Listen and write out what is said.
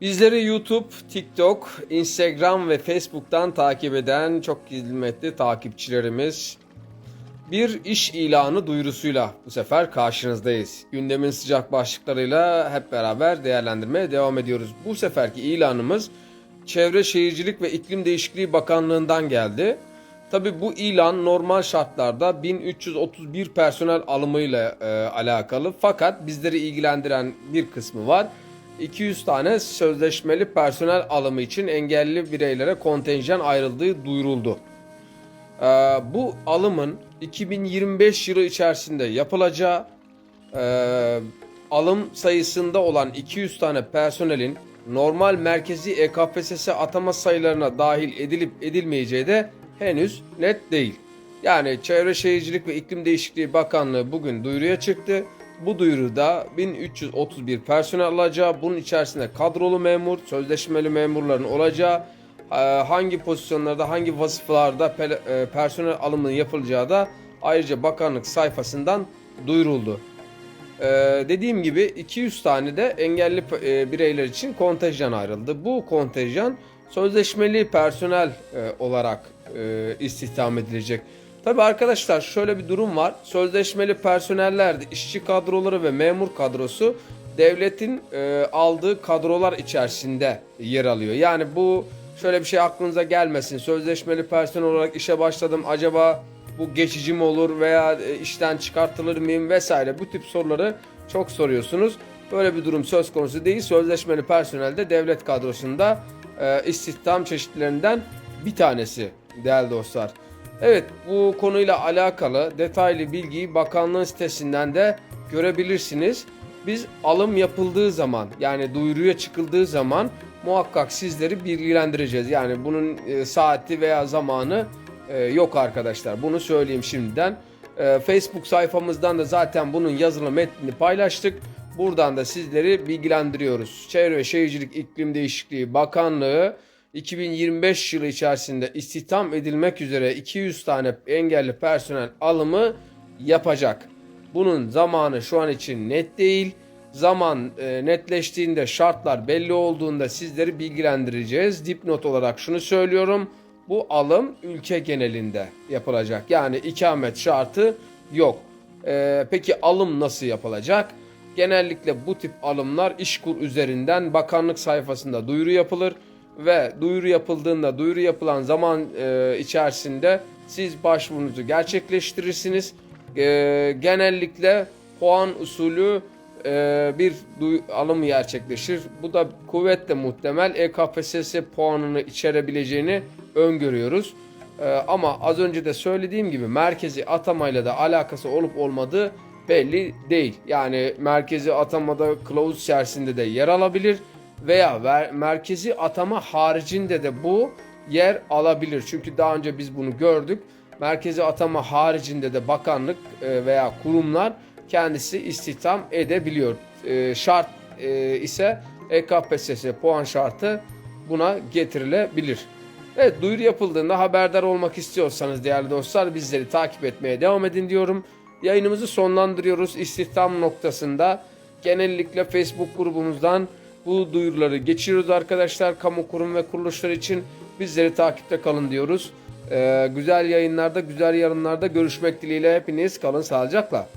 Bizleri YouTube, TikTok, Instagram ve Facebook'tan takip eden çok kıymetli takipçilerimiz bir iş ilanı duyurusuyla bu sefer karşınızdayız. Gündemin sıcak başlıklarıyla hep beraber değerlendirmeye devam ediyoruz. Bu seferki ilanımız Çevre Şehircilik ve İklim Değişikliği Bakanlığı'ndan geldi. Tabi bu ilan normal şartlarda 1331 personel alımıyla e, alakalı fakat bizleri ilgilendiren bir kısmı var. 200 tane sözleşmeli personel alımı için engelli bireylere kontenjan ayrıldığı duyuruldu. Ee, bu alımın 2025 yılı içerisinde yapılacağı e, alım sayısında olan 200 tane personelin normal merkezi EKPSS atama sayılarına dahil edilip edilmeyeceği de henüz net değil. Yani Çevre Şehircilik ve İklim Değişikliği Bakanlığı bugün duyuruya çıktı. Bu duyuruda 1331 personel alacağı, bunun içerisinde kadrolu memur, sözleşmeli memurların olacağı, e, hangi pozisyonlarda, hangi vasıflarda e, personel alımının yapılacağı da ayrıca bakanlık sayfasından duyuruldu. Ee, dediğim gibi 200 tane de engelli e, bireyler için kontenjan ayrıldı. Bu kontenjan sözleşmeli personel e, olarak e, istihdam edilecek. Tabi arkadaşlar şöyle bir durum var. Sözleşmeli personellerde işçi kadroları ve memur kadrosu devletin e, aldığı kadrolar içerisinde yer alıyor. Yani bu şöyle bir şey aklınıza gelmesin. Sözleşmeli personel olarak işe başladım. Acaba bu geçici mi olur veya e, işten çıkartılır mıyım vesaire bu tip soruları çok soruyorsunuz. Böyle bir durum söz konusu değil. Sözleşmeli personelde devlet kadrosunda e, istihdam çeşitlerinden bir tanesi değerli dostlar. Evet bu konuyla alakalı detaylı bilgiyi bakanlığın sitesinden de görebilirsiniz. Biz alım yapıldığı zaman yani duyuruya çıkıldığı zaman muhakkak sizleri bilgilendireceğiz. Yani bunun e, saati veya zamanı e, yok arkadaşlar. Bunu söyleyeyim şimdiden. E, Facebook sayfamızdan da zaten bunun yazılı metnini paylaştık. Buradan da sizleri bilgilendiriyoruz. Çevre ve Şehircilik İklim Değişikliği Bakanlığı 2025 yılı içerisinde istihdam edilmek üzere 200 tane engelli personel alımı yapacak. Bunun zamanı şu an için net değil. Zaman e, netleştiğinde şartlar belli olduğunda sizleri bilgilendireceğiz. Dipnot olarak şunu söylüyorum. Bu alım ülke genelinde yapılacak. Yani ikamet şartı yok. E, peki alım nasıl yapılacak? Genellikle bu tip alımlar İşkur üzerinden bakanlık sayfasında duyuru yapılır ve duyuru yapıldığında duyuru yapılan zaman e, içerisinde siz başvurunuzu gerçekleştirirsiniz. E, genellikle puan usulü e, bir alım gerçekleşir. Bu da kuvvetle muhtemel EKPSS puanını içerebileceğini öngörüyoruz. E, ama az önce de söylediğim gibi merkezi atamayla da alakası olup olmadığı belli değil. Yani merkezi atamada kılavuz içerisinde de yer alabilir veya ver- merkezi atama haricinde de bu yer alabilir. Çünkü daha önce biz bunu gördük. Merkezi atama haricinde de bakanlık e, veya kurumlar kendisi istihdam edebiliyor. E, Şart e, ise EKPSS puan şartı buna getirilebilir. Evet duyuru yapıldığında haberdar olmak istiyorsanız değerli dostlar bizleri takip etmeye devam edin diyorum. Yayınımızı sonlandırıyoruz istihdam noktasında. Genellikle Facebook grubumuzdan bu duyuruları geçiriyoruz arkadaşlar. Kamu kurum ve kuruluşlar için bizleri takipte kalın diyoruz. Ee, güzel yayınlarda, güzel yarınlarda görüşmek dileğiyle hepiniz kalın sağlıcakla.